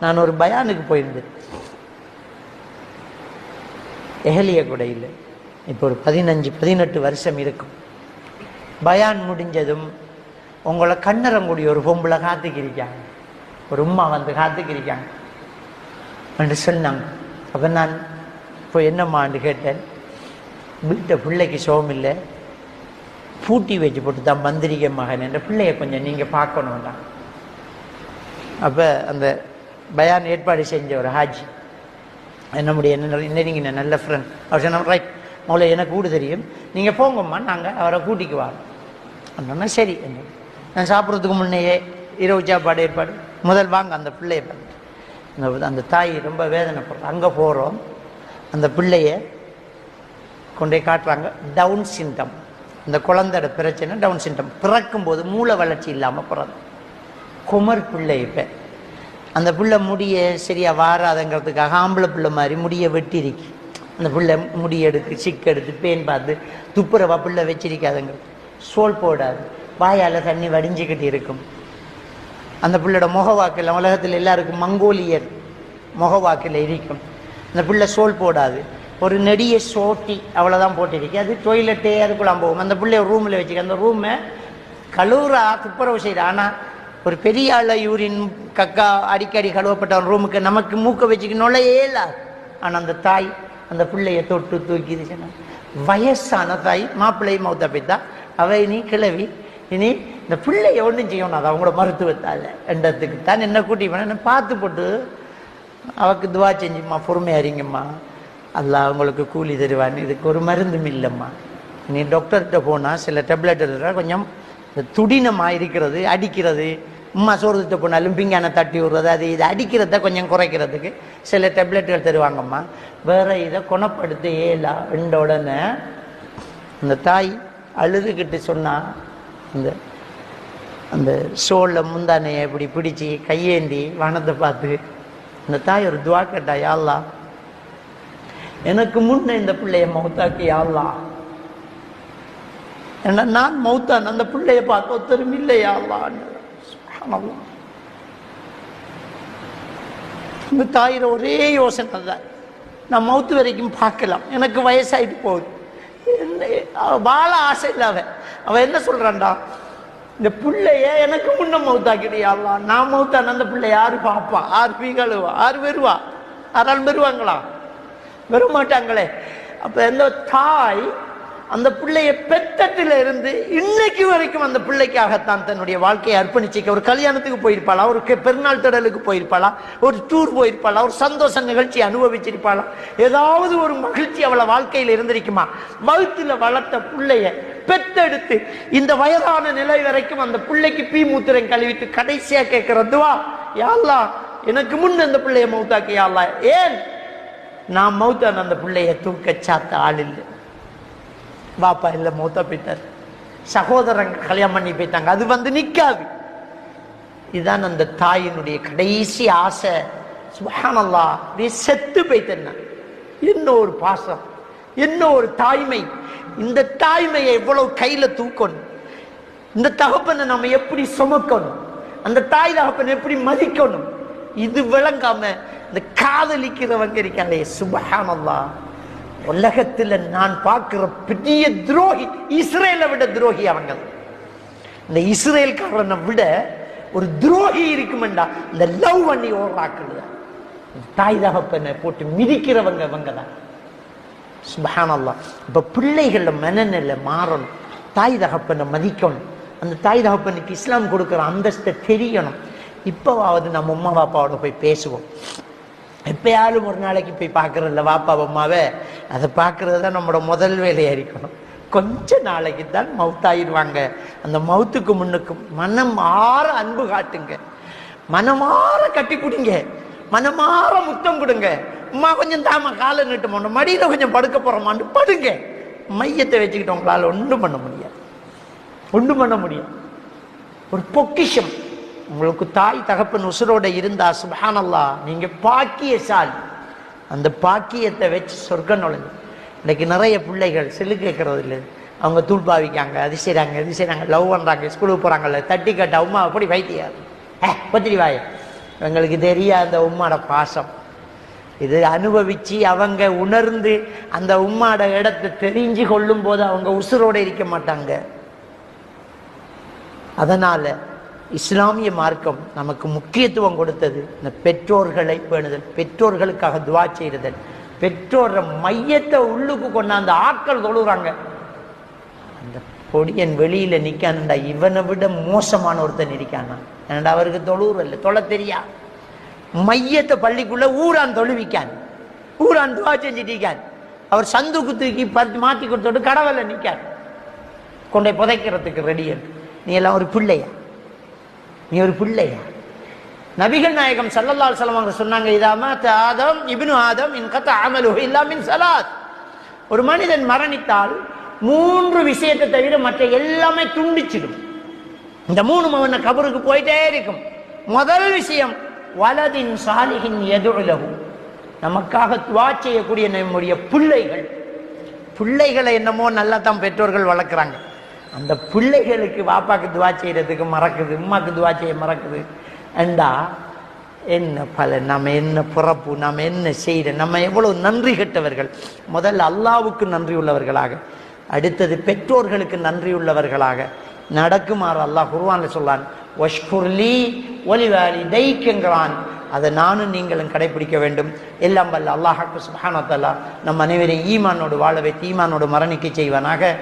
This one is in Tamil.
நான் ஒரு பயானுக்கு போயிருந்தேன். எஹலிய குடையில். இப்போ ஒரு பதினஞ்சு பதினெட்டு வருஷம் இருக்கும். பயான் முடிஞ்சதும் உங்களை கண்ணரங்குடி ஒரு பொம்பளை காத்துக்கிருக்காங்க. ஒரு உம்மா வந்து காத்துக்கிருக்காங்க. என்று சொன்னாங்க. அப்போ நான் இப்போ என்னம்மான்னு கேட்டேன். வீட்டை பிள்ளைக்கு சோகம் இல்லை பூட்டி வச்சு போட்டு தான் மந்திரிக மகன். என்ற பிள்ளைய கொஞ்சம் நீங்கள் பார்க்கணும்டா. அப்போ அந்த பயான் ஏற்பாடு செஞ்ச ஒரு ஹாஜி. நம்முடைய என்ன நல்ல ஃப்ரெண்ட் அவர் சொன்ன ரைட் முதல்ல எனக்கு கூடு தெரியும். நீங்கள் போங்கம்மா நாங்கள் அவரை கூட்டிக்கு வரோம். அப்படின்னா சரி என்ன நான் சாப்பிட்றதுக்கு முன்னையே இரவு சாப்பாடு ஏற்பாடு. முதல் வாங்க அந்த பிள்ளைய பாருங்க அந்த அந்த தாய் ரொம்ப வேதனைப்படுறோம் அங்கே போகிறோம் அந்த பிள்ளைய கொண்டு போய் காட்டுறாங்க டவுன் சிண்டம். இந்த குழந்தையோட பிரச்சனை டவுன் சிண்டம். பிறக்கும்போது மூளை வளர்ச்சி இல்லாமல் பிறந்த குமர் பிள்ளை இப்போ. அந்த பிள்ளை முடிய சரியா வாராதங்கிறதுக்காக ஆம்பளை பிள்ளை மாதிரி முடியை வெட்டிருக்கு. அந்த பிள்ளை முடி எடுத்து சிக்கு எடுத்து பேன் பார்த்து துப்புரவா பிள்ளை வச்சிருக்காதுங்கிறது. சோல் போடாது. வாயால் தண்ணி வடிஞ்சுக்கிட்டு இருக்கும். அந்த பிள்ளையோட முகவாக்கில் உலகத்தில் எல்லாருக்கும் மங்கோலியர் முகவாக்கில் இருக்கும். அந்த பிள்ளை சோல் போடாது. ஒரு நெடிய சோட்டி அவ்வளோதான் போட்டிருக்கு. அது டொய்லெட்டே அதுக்குள்ளாம் போகும். அந்த பிள்ளைய ரூமில் வச்சுக்க அந்த ரூமை கழுவுறா துப்புரவு செய்கிறா ஆனால் ஒரு பெரிய ஆள யூரின் கக்கா அடிக்கடி கழுவப்பட்ட ரூமுக்கு நமக்கு மூக்க வச்சுக்க நுழையே இல்லாது ஆனால் அந்த தாய் அந்த பிள்ளைய தொட்டு தூக்கி இது வயசான தாய் மாப்பிள்ளை மௌத்த பித்தா அவ இனி கிளவி. இனி இந்த பிள்ளைய ஒன்றும் செய்யணும் அது அவங்களோட மருத்துவத்தால். எண்டத்துக்கு தான் என்ன கூட்டி போனேன் பார்த்து போட்டு அவக்கு துவா செஞ்சும்மா பொறுமையாக இருங்கம்மா. அல்ல அவங்களுக்கு கூலி தருவான்னு இதுக்கு ஒரு மருந்தும் இல்லைம்மா. நீ டாக்டர்கிட்ட போனால் சில டேப்லெட் கொஞ்சம் இந்த துடினமாக இருக்கிறது அடிக்கிறது. உம்மா சோறுத்த போனாலும் பிங்கான தட்டி விடுறது அது இது அடிக்கிறத கொஞ்சம் குறைக்கிறதுக்கு சில டேப்லெட்டுகள் தருவாங்கம்மா. வேற இதை குணப்படுத்த ஏலா என்ற உடனே அந்த தாய் அழுதுகிட்டு சொன்னால் அந்த அந்த சோளில் முந்தானையை இப்படி பிடிச்சி கையேந்தி வானத்தை பார்த்து அந்த தாய் ஒரு துவா கேட்டா யாழ்லா எனக்கு முன்ன இந்த பிள்ளைய மௌத்தாக்கி யாழ்லா ஏன்னா நான் மௌத்தான் அந்த பிள்ளைய பார்க்க ஒருத்தரும் இல்லையா அல்லான்னு. இந்த தாயிர ஒரே யோசனை தான் நான் மௌத்து வரைக்கும் பார்க்கலாம். எனக்கு வயசாயிட்டு போகுது. என்ன வாழ ஆசை இல்லை அவன். என்ன சொல்றான்டா? இந்த பிள்ளைய எனக்கு முன்ன மௌத்தாக்கிறியாங்களா நான் மௌத்தான் அந்த பிள்ளை யாரு பார்ப்பா ஆறு பீகளுவா? ஆறு வருவா யாராலும் வருவாங்களா வர மாட்டாங்களே அப்ப இந்த தாய் அந்த பிள்ளைய பெத்தட்டில இருந்து இன்னைக்கு வரைக்கும் அந்த பிள்ளைக்காகத்தான் தன்னுடைய வாழ்க்கையை அர்ப்பணிச்சிக்க ஒரு கல்யாணத்துக்கு போயிருப்பாளா? ஒரு பெருநாள் திடலுக்கு போயிருப்பாளா? ஒரு டூர் போயிருப்பாளா? ஒரு சந்தோஷ நிகழ்ச்சி அனுபவிச்சிருப்பாளா? ஏதாவது ஒரு மகிழ்ச்சி அவளை வாழ்க்கையில் இருந்திருக்குமா? வகுத்துல வளர்த்த பிள்ளைய பெத்தெடுத்து இந்த வயதான நிலை வரைக்கும் அந்த பிள்ளைக்கு பீ மூத்திரம் கழுவிட்டு கடைசியா கேட்கறதுவா யாழ்லா எனக்கு முன் அந்த பிள்ளைய மௌத்தாக்கு யாழ்லா ஏன்? நான் மௌத்தான் அந்த பிள்ளைய தூக்க சாத்த ஆள் இல்லை. பாப்பா இல்லை மூத்த போயிட்டார். சகோதரங்க கல்யாணம் பண்ணி போயிட்டாங்க. அது வந்து நிக்காது. இதுதான் அந்த தாயினுடைய கடைசி ஆசை. சுபஹானல்லா அப்படியே செத்து போயிட்டேன் என்ன ஒரு பாசம். என்ன ஒரு தாய்மை. இந்த தாய்மையை எவ்வளவு கையில தூக்கணும். இந்த தகப்பனை நம்ம எப்படி சுமக்கணும்? அந்த தாய் தகப்பனை எப்படி மதிக்கணும்? இது விளங்காம இந்த காதலிக்கிறவங்க இருக்காங்களே சுபஹானல்லா. உலகத்தில் நான் பார்க்கிற பெரிய துரோகி இஸ்ரேலை விட துரோகி அவங்க இந்த இஸ்ரேல்காரனை விட ஒரு துரோகி இருக்குமெண்டா. இந்த லவ் பண்ணி ஓடுறாக்குறது தாய் தகப்பனை போட்டு மிதிக்கிறவங்க இவங்க தான் சுபஹானல்லா இப்ப பிள்ளைகள மனநிலை மாறணும். தாய் தகப்பனை மதிக்கணும். அந்த தாய் தகப்பனுக்கு இஸ்லாம் கொடுக்குற அந்தஸ்தை தெரியணும். இப்போவாவது நம்ம அம்மா பாப்பாவோட போய் பேசுவோம். எப்பயாலும் ஒரு நாளைக்கு போய் பார்க்கறதில்ல வாப்பா அம்மாவை. அதை பார்க்கறது தான் நம்மளோட முதல் வேலையாக இருக்கணும். கொஞ்ச நாளைக்கு தான் மவுத்தாயிடுவாங்க அந்த மவுத்துக்கு முன்னுக்கு மனம் ஆற அன்பு காட்டுங்க. மனமாற கட்டி குடிங்க. மனமாற முத்தம் கொடுங்க. அம்மா கொஞ்சம் தாமா காலை நிட்டு போனோம் மடியில் கொஞ்சம் படுக்க போகிறோமான்னு படுங்க. மையத்தை வச்சுக்கிட்டு உங்களால் ஒன்றும் பண்ண முடியாது. ஒன்றும் பண்ண முடியாது. ஒரு பொக்கிஷம். உங்களுக்கு தாய் தகப்பன் உசுரோட இருந்தா சுபஹானல்லா நீங்க பாக்கியசாலி. அந்த பாக்கியத்தை வச்சு சொர்க்கம் நுழைஞ்சு. இன்னைக்கு நிறைய பிள்ளைகள் செல்லு கேட்கறது இல்லை. அவங்க தூள் பாவிக்காங்க அது செய்கிறாங்க இது செய்கிறாங்க லவ் பண்றாங்க ஸ்கூலுக்கு போறாங்கல்ல தட்டி கட்ட உமா அப்படி வைத்தியார் ஏ பத்திரி வாய. எங்களுக்கு தெரியாத அந்த உம்மாட பாசம். இது அனுபவிச்சு அவங்க உணர்ந்து அந்த உம்மாட இடத்தை தெரிஞ்சு கொள்ளும் போது அவங்க உசுரோட இருக்க மாட்டாங்க. அதனால இஸ்லாமிய மார்க்கம் நமக்கு முக்கியத்துவம் கொடுத்தது. இந்த பெற்றோர்களை பேணுதல் பெற்றோர்களுக்காக துவா செய்தல். பெற்றோரை மையத்தை உள்ளுக்கு கொண்டாந்து ஆட்கள் தொழுகிறாங்க அந்த பொடியன் வெளியில நிக்கானுண்டா இவனை விட மோசமான ஒருத்தன் இருக்கானா? ஏன்டா அவருக்கு தொழுவுற இல்லை? தொலை தெரியா? மையத்தை பள்ளிக்குள்ள ஊரான் தொழுவிக்கான். ஊரான் துவா செஞ்சுட்டிருக்கான் அவர் சந்துக்கு தூக்கி பறித்து மாற்றி கொடுத்துட்டு கடவுளை நிற்கார் கொண்டை புதைக்கிறதுக்கு ரெடி நீ எல்லாம் ஒரு பிள்ளையா? நீ ஒரு பிள்ளையா? நபிகள் நாயகம் சல்லல்லால் அலைஹி அவங்க சொன்னாங்க இதாம ஆதம் இபின் ஆதம் இன் கத்த அமலு இல்லாமின் சலாத். ஒரு மனிதன் மரணித்தால் மூன்று விஷயத்தை தவிர மற்ற எல்லாமே துண்டிச்சிடும். இந்த மூணு மவன கபருக்கு போயிட்டே இருக்கும். முதல் விஷயம் வலதின் சாலிகின் எதுலகும் நமக்காக துவா செய்யக்கூடிய நம்முடைய பிள்ளைகள். பிள்ளைகளை என்னமோ நல்லா தான் பெற்றோர்கள் வளர்க்குறாங்க. அந்த பிள்ளைகளுக்கு வாப்பாக்கு துவா செய்யறதுக்கு மறக்குது உமாக்கு துவா செய்ய மறக்குது. ஏண்டா? என்ன பல நம்ம என்ன பிறப்பு நம்ம என்ன செய்கிற நம்ம எவ்வளவு நன்றி கெட்டவர்கள். முதல்ல அல்லாவுக்கு நன்றி உள்ளவர்களாக. அடுத்தது பெற்றோர்களுக்கு நன்றி உள்ளவர்களாக. நடக்குமாறு அல்லாஹ் குருவான்ல சொல்லான் ஒஷ்குர்லி ஒலிவாலி தைக்குங்கிறான் அதை நானும் நீங்களும் கடைபிடிக்க வேண்டும். எல்லாம் வல்ல அல்லாஹாக்கு சுஹானத்தல்லா நம் அனைவரையும் ஈமானோடு வாழ வைத்து ஈமானோடு மரணிக்க செய்வானாக.